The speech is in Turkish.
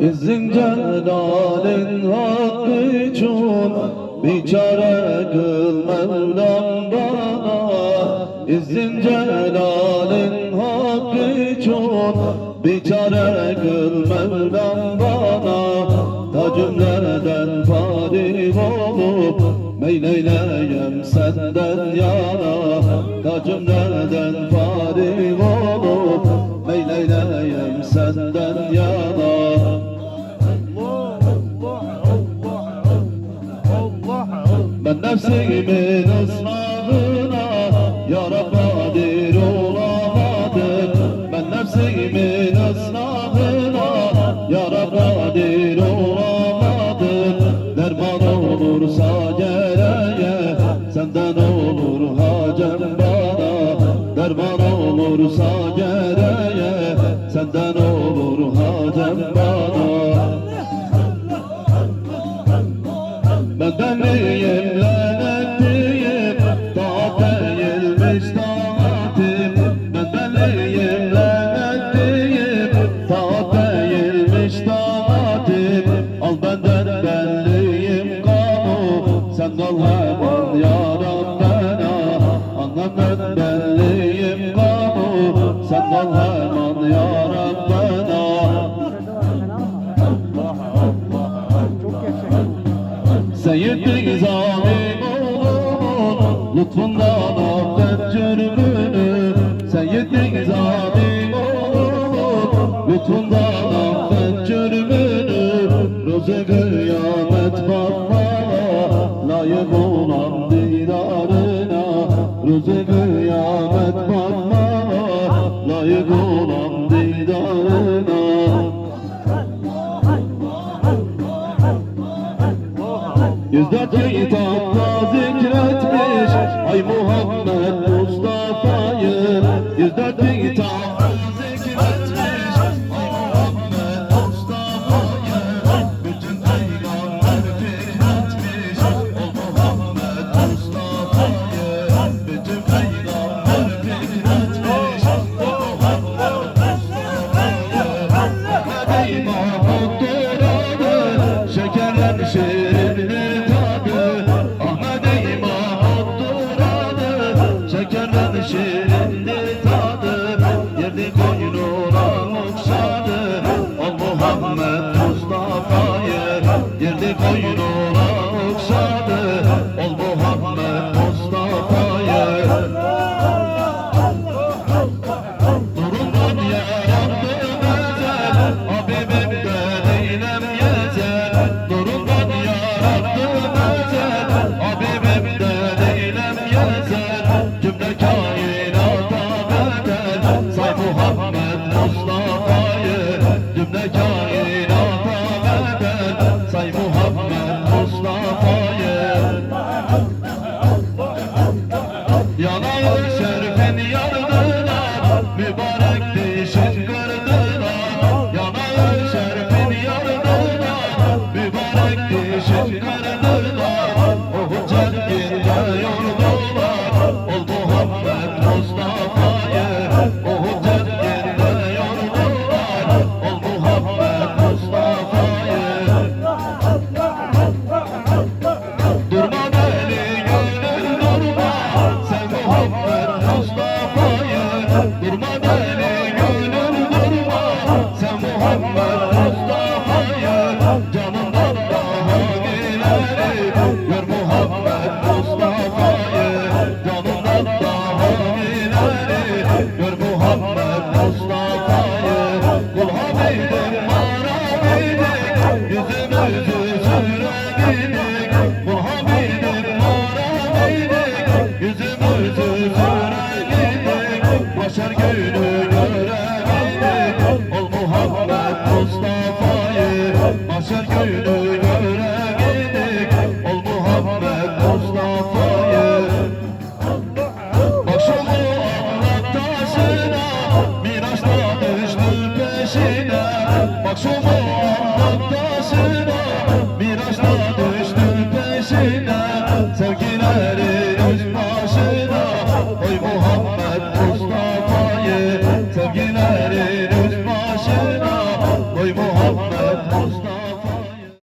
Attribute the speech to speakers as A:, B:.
A: İzzin celalin hakkı için Bir çare kıl Mevlam bana İzzin celalin hakkı için Bir çare kıl Mevlam bana Ta cümleden farik olup Meyleyleyem senden yana. Ta cümleden farik olup Meyleyleyem senden yana Nefsimin ıslahına Yara kadir olamadım. Ben nefsimin ıslahına Yara kadir olamadım. Derman olursa gereye Senden olur hacem bana. Derman olursa gereye Senden olur hacem bana Al benden belliyim kamu. Sen kal hemen yaram bana. Anlam ben belliyim kamu. Sen kal hemen yaram bana. Seyyid zalim oğlum Lütfundan affet cürmünü Seyyid zalim oğlum Lütfundan affet cürmünü Roze kıyamet bakmaya Layık olan didarına Roze kıyamet bakmaya Layık olan didarına Yüzde kitapta Muhammed Bak şu muhattasına Miraçta düştü peşine. Sevgileri yüz başına Oy Muhammed